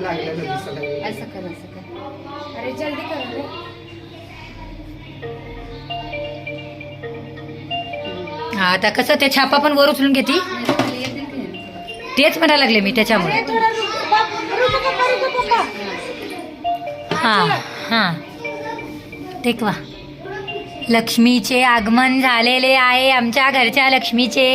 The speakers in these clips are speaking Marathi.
लागलेलं दिसायला लागलं. असं कर असं कर. अरे जल्दी कर रे. हा आता कसं ते छापा पण वर उचलून घेते? तेच म्हणायला लागले मी त्याच्यामुळे. हा हा. टेकवा लक्ष्मीचे आगमन झालेले आहे आमच्या घरच्या लक्ष्मीचे.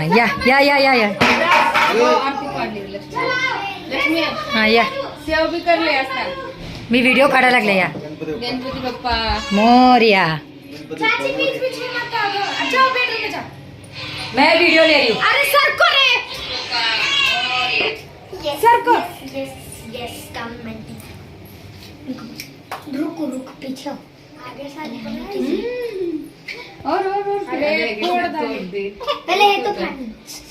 हा या या या या या हो, आरती काढली लक्ष्मी। लक्ष्मी हा या सेव बी करले असतात मी व्हिडिओ काढायला लागले या गणपती बाप्पा। मोर्या। चाची बीच बीच में मत आओ अच्छा बेडरूम में जाओ। मैं व्हिडिओ ले रही हूँ। अरे सर को रे। सर को। रुको रुको पीछे हो। आगे साइड और और और। अरे, डाले. दे। पहले ये तो फाड़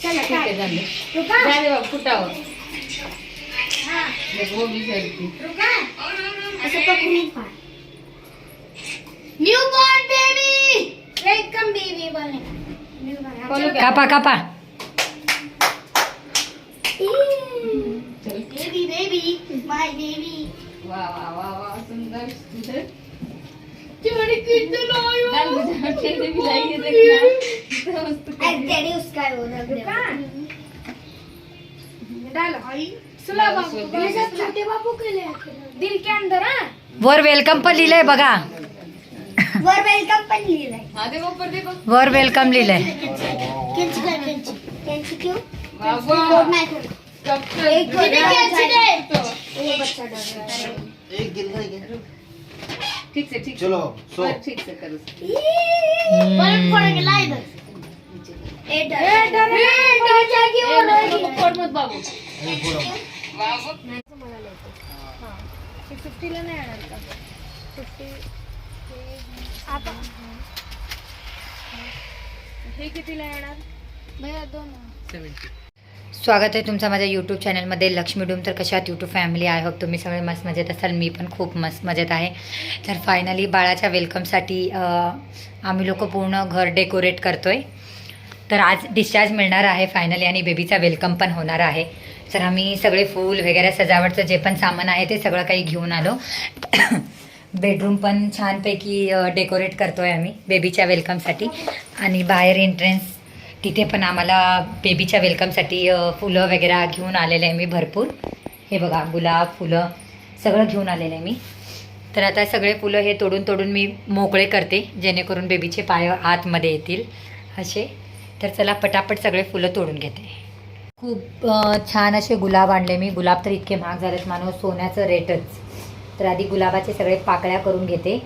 चला ठीक है जाने। रुका। जाने बाबा फुटावर देख वो भी। करती रुका। ऐसे पकड़ूं फाड़ new born baby welcome baby क्या? कापा कापा। चल बेबी बेबी माय बेबी वाह वाह वाह वाह सुंदर सुंदर। चिमड़ी कितने लायो डाल बुझा के भी लाइए देखना। कितना मस्त कर दिया। डैडी उसका है वो रख दे रुका डालो सुला बाबू डाल, ये सब छोटे बाबू के लिए। दिल के अंदर हाँ? वर वेलकम पण लिहिलंय बघा। वर वेलकम पण लिहिलंय हाँ देखो ऊपर देखो। वर वेलकम लिहिलंय कैंची कर कैंची। कैंची क्यों? वाह कोड वाह। नाही करू? कब तक एक कोड कैंची दे। तो वो बच्चा डर रहा है एक गिल गई ठीक से ठीक चलो सो. ठीक से करो. बल्ब फोड़ेंगे ला इधर ए डर ए, डर है, डर जाएगी वो रोएगी फोड़ मत बाबू. फिफ्टीला नाही येणार का? फिफ्टी आता. हे कितीला येणार? भैया दोन. स्वागत आहे तुमचं माझ्या यूट्यूब चॅनलमध्ये लक्ष्मी डूम तर कशात यूट्यूब फॅमिली आहे? होप तुम्ही सगळे मस्त मजेत असाल. मी पण खूप मस्त मजेत आहे. तर फायनली बाळाच्या वेलकमसाठी आम्ही लोक पूर्ण घर डेकोरेट करतो आहे तर आज डिस्चार्ज मिळणार आहे फायनली आणि बेबीचा वेलकम पण होणार आहे. तर आम्ही सगळे फूल वगैरे सजावटचं जे पण सामान आहे ते सगळं काही घेऊन आलो. बेडरूम पण छानपैकी डेकोरेट करतो आहे आम्ही बेबीच्या वेलकमसाठी आणि बाहेर एंट्रन्स तिथे पण आम्हाला बेबीच्या वेलकमसाठी फुलं वगैरे घेऊन आलेले आहे मी भरपूर. हे बघा गुलाब फुलं सगळं घेऊन आलेलं आहे मी. तर आता सगळे फुलं हे तोडून तोडून मी मोकळे करते जेणेकरून बेबीचे पाय आतमध्ये येतील असे. तर चला पटापट सगळे फुलं तोडून घेते. खूप छान असे गुलाब आणले मी. गुलाब तर इतके महाग झालेत मानव सोन्याचं रेटच तर आधी गुलाबाचे सगळे पाकळ्या करून घेते.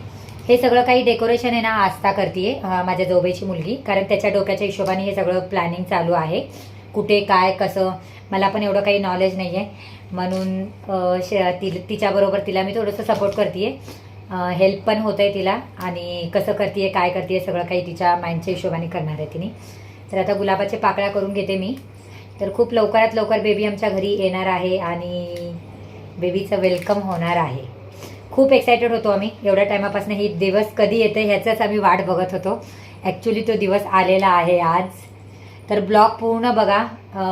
हे सगळं काही डेकोरेशन आहे ना आस्था करते माझ्या जोबेची मुलगी. कारण त्याच्या डोक्याच्या हिशोबाने हे सगळं प्लॅनिंग चालू आहे. कुठे काय कसं मला पण एवढं काही नॉलेज नाही आहे म्हणून ति तिच्याबरोबर तिला मी थोडंसं सपोर्ट करते हेल्प पण होत आहे तिला. आणि कसं करते काय करते सगळं काही तिच्या माइंडच्या हिशोबाने करणार आहे तिने. तर आता गुलाबाचे पाकळ्या करून घेते मी. तर खूप लवकरात लवकर बेबी आमच्या घरी येणार आहे आणि बेबीचं वेलकम होणार आहे. खूप एक्सायटेड होतो आम्ही. एवढ्या टायमापासून ही दिवस कधी येते ह्याचाच आम्ही वाट बघत होतो. ॲक्च्युली तो दिवस आलेला आहे आज. तर ब्लॉग पूर्ण बघा.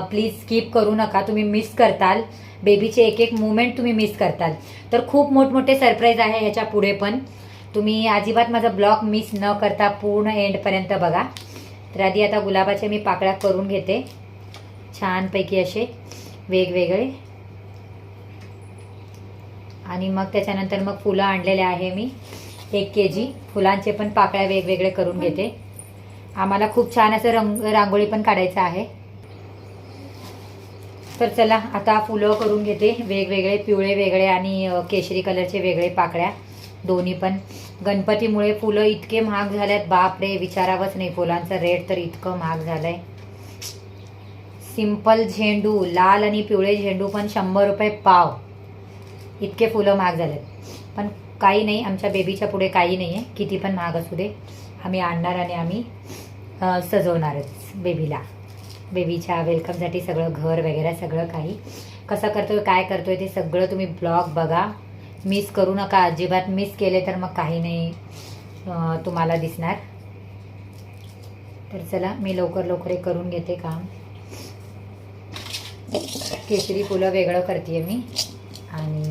प्लीज स्किप करू नका. तुम्ही मिस करताल. बेबीचे एक एक मुमेंट तुम्ही मिस करताल. तर खूप मोठमोठे सरप्राईज आहे ह्याच्या पुढे पण. तुम्ही अजिबात माझा ब्लॉग मिस न करता पूर्ण एंडपर्यंत बघा. तर आधी आता गुलाबाचे मी पाकळ्या करून घेते. छानपैकी असे वेगवेगळे. आणि मग त्याच्यानंतर मग फुलं आणलेले आहे मी. एक के जी फुलांचे पण पाकळ्या वेगवेगळे करून घेते. आम्हाला खूप छान असं रंग रांगोळी पण काढायचं आहे. तर चला आता फुलं करून घेते. वेगवेगळे पिवळे वेगळे आणि केशरी कलरचे वेगळे पाकळ्या. दोन्ही पण. गणपतीमुळे फुलं इतके महाग झाल्यात. बापरे विचारावंच नाही फुलांचा. रेट तर इतकं महाग झालंय. सिंपल झेंडू लाल आणि पिवळे झेंडू पण शंभर रुपये पाव. इतके फुलं महाग झालेत. पण काही नाही आमच्या बेबीच्या पुढे काही नाही आहे किती पण महाग असू दे. आम्ही आणणार आणि आम्ही सजवणारच बेबीला बेबीच्या वेलकमसाठी सगळं घर वगैरे सगळं काही. कसं करतोय काय करतोय ते सगळं तुम्ही ब्लॉग बघा. मिस करू नका. अजिबात मिस केले तर मग काही नाही तुम्हाला दिसणार. तर चला मी लवकर लवकर हे करून घेते काम. केशरी फुलं वेगळं करते मी. आणि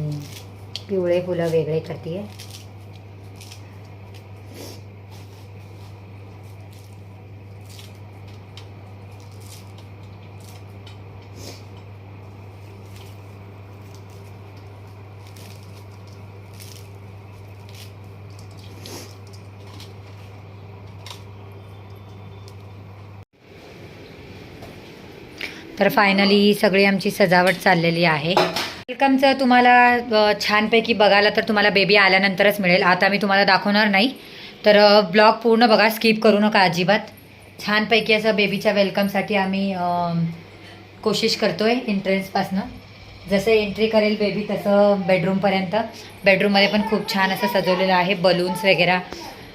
पिवळे फुलं वेगळे करते तर फायनली सगळी आमची सजावट चाललेली आहे. वेलकमचं तुम्हाला छानपैकी बघायला तर तुम्हाला बेबी आल्यानंतरच मिळेल. आता मी तुम्हाला दाखवणार नाही. तर ब्लॉग पूर्ण बघा स्किप करू नका अजिबात. छानपैकी असं बेबीच्या वेलकमसाठी आम्ही कोशिश करतो आहे एंट्रन्सपासनं जसं एंट्री करेल बेबी तसं बेडरूमपर्यंत बेडरूममध्ये पण खूप छान असं सजवलेलं आहे बलून्स वगैरे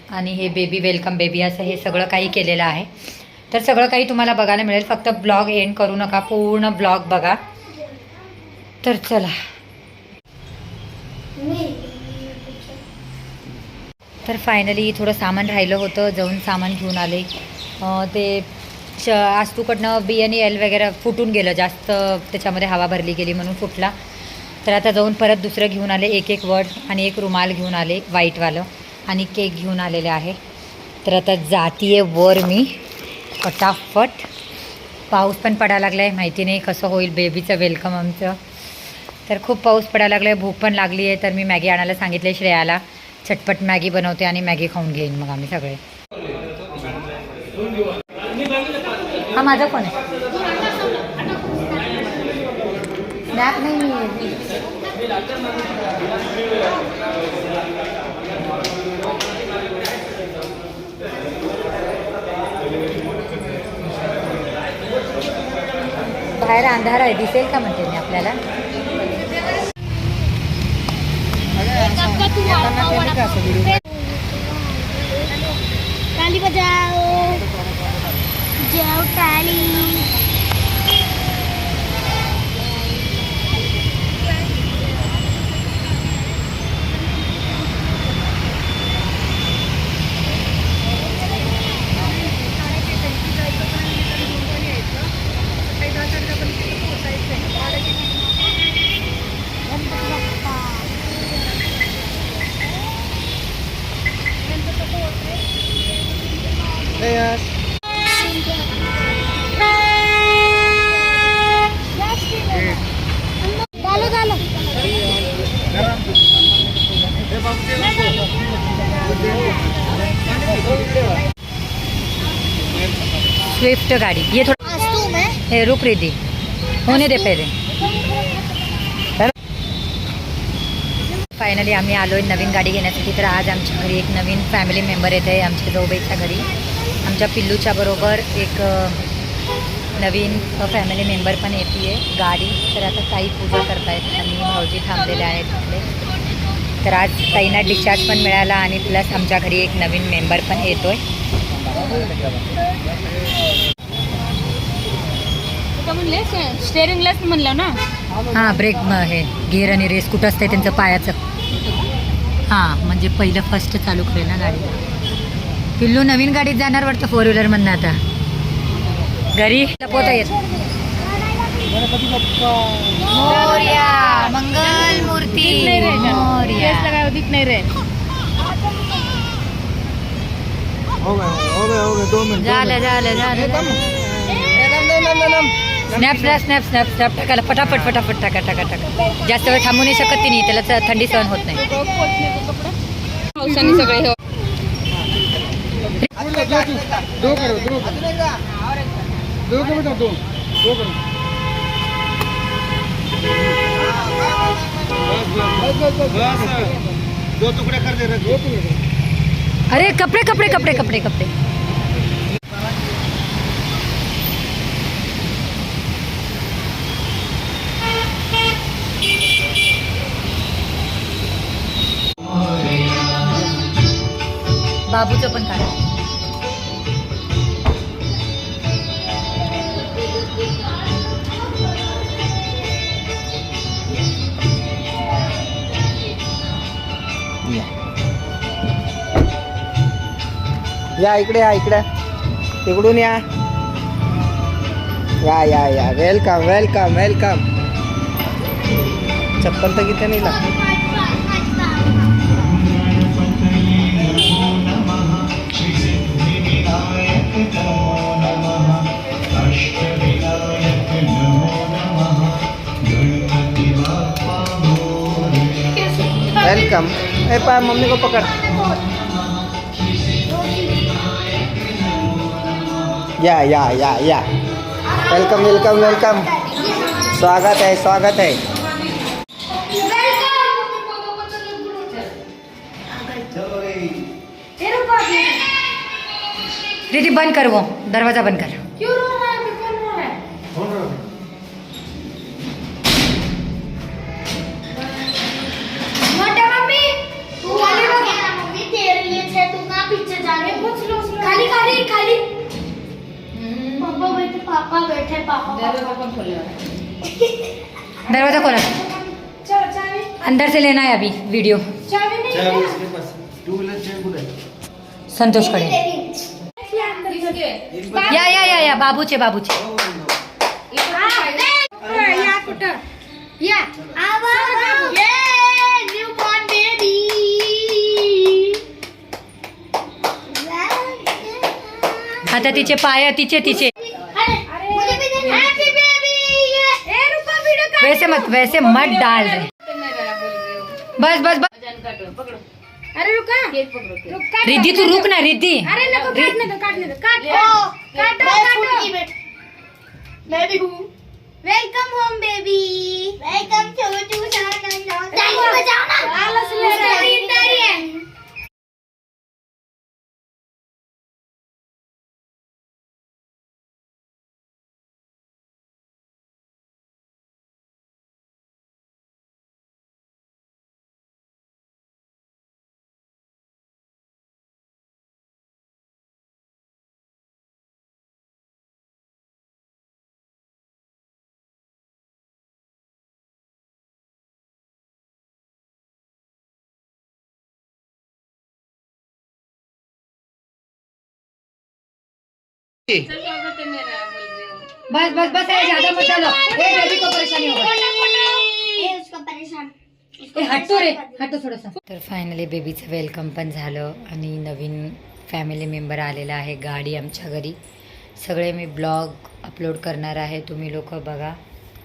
आणि हे बेबी वेलकम बेबी असं हे सगळं काही केलेलं आहे. तर सगळं काही तुम्हाला बघायला मिळेल. फक्त ब्लॉग एंड करू नका पूर्ण ब्लॉग बघा. तर चला. तर फायनली थोडं सामान राहिलं होतं जाऊन सामान घेऊन आले. ते श आस्तूकडनं बी एन एल वगैरे फुटून गेलं जास्त त्याच्यामध्ये हवा भरली गेली म्हणून फुटला. तर आता जाऊन परत दुसरं घेऊन आले एक एक वड आणि एक रुमाल घेऊन आले व्हाईटवालं आणि केक घेऊन आलेले आहे. तर आता जातीये वर मी. फटाफट पाऊस पण पडायला लागला आहे माहिती नाही कसं होईल बेबीचं वेलकम आमचं. तर खूप पाऊस पडायला लागला आहे भूक पण लागली आहे तर मी मॅगी आणायला सांगितले श्रेयाला. चटपट मॅगी बनवते आणि मॅगी खाऊन घेईन मग आम्ही सगळे. हा माझा फोन आहे. स्नॅप नाही मी बाहेर अंधार आहे दिसेल का म्हणते मी आपल्याला? टाली बजाओ जाओ टाली Swift गाडी। ये थोडं हे रुक रिदी होणे दे पहिले। फायनली आम्ही आलो आहे नवीन गाडी घेण्यासाठी. तर आज आमच्या घरी एक नवीन फॅमिली मेंबर येत आहे आमच्या जाऊबाईच्या घरी. आमच्या पिल्लूच्या बरोबर एक नवीन फॅमिली मेंबर पण येते आहे गाडी. तर आता ताई पूजा करतायत. आणि भाऊजी थांबलेले आहेत आपले तर आज ताईंना डिस्चार्ज पण मिळाला आणि प्लस आमच्या घरी एक नवीन मेंबर पण येतोय. का म्हणले म्हणलं ना? हां ब्रेक हे गिअर आणि रेस कुठं असते त्यांचं पायाचं. हां म्हणजे पहिलं फर्स्ट चालू करेल ना गाडी. पिल्लू नवीन गाडीत जाणार वाटतं फोर व्हीलरमधनं आता? घरी? पोता येत. मोर्या मंगल मूर्ती नाही रे. हो गए हो गए हो गए दो मिनट झालं झालं झालं snap snap snap snap snap टाकायला फटाफट फटाफट टाका टाका टाका. जास्त वेळ थांबू नाही शकत ती नाही त्याला च- थंडी सहन होत नाही. पावसाने सगळे हे दो करो दो करो दो करो बेटा दो दो करो दो टुकड़े कर दे रहे दो। टुकड़े अरे कपडे कपडे कपडे कपडे कपडे. बाबूचं पण काढा. या इकडे या इकडे. तिकडून या. या या या. वेलकम वेलकम वेलकम चप्पल तर किती नाही लागत वेलकम ए, पा, मम्मी को पकड़. या या या या वेलकम वेलकम वेलकम स्वागत है स्वागत है दीदी बंद कर वो दरवाजा बंद कर पापा बैठे पापा दरवाजा पण खोलला दरवाजा खोला। चलो चाबी। अंदर से लेना है अभी वीडियो। चाबी नहीं संतोषकडे है? या या या या बाबूचे बाबूचे या कुठं? या आवाज ये। न्यू बॉर्न बेबी आता तिचे पाय तिचे तिचे। वैसे मत वैसे मत डाल रहे बस बस बस। वज़न काटो पकडो अरे रुका। रिद्धी तू रुक ना रिद्धी। अरे नको काटने दो काटने दो काट। काटो काटो। मैं भी हूँ। वेलकम होम बेबी वेलकम छोटू ना। आलस ले रहा है। बस बस बस है ज्यादा मत डालो ए बेबी को परेशानी होगा ये उसका परेशान. ए हटतो रे हटतो थोडंसं. तर फायनली बेबीचं वेलकम पण झालं आणि नवीन फॅमिली मेंबर आलेला आहे गाडी आमच्या घरी. सगळे मी ब्लॉग अपलोड करणार आहे तुम्ही लोक बघा.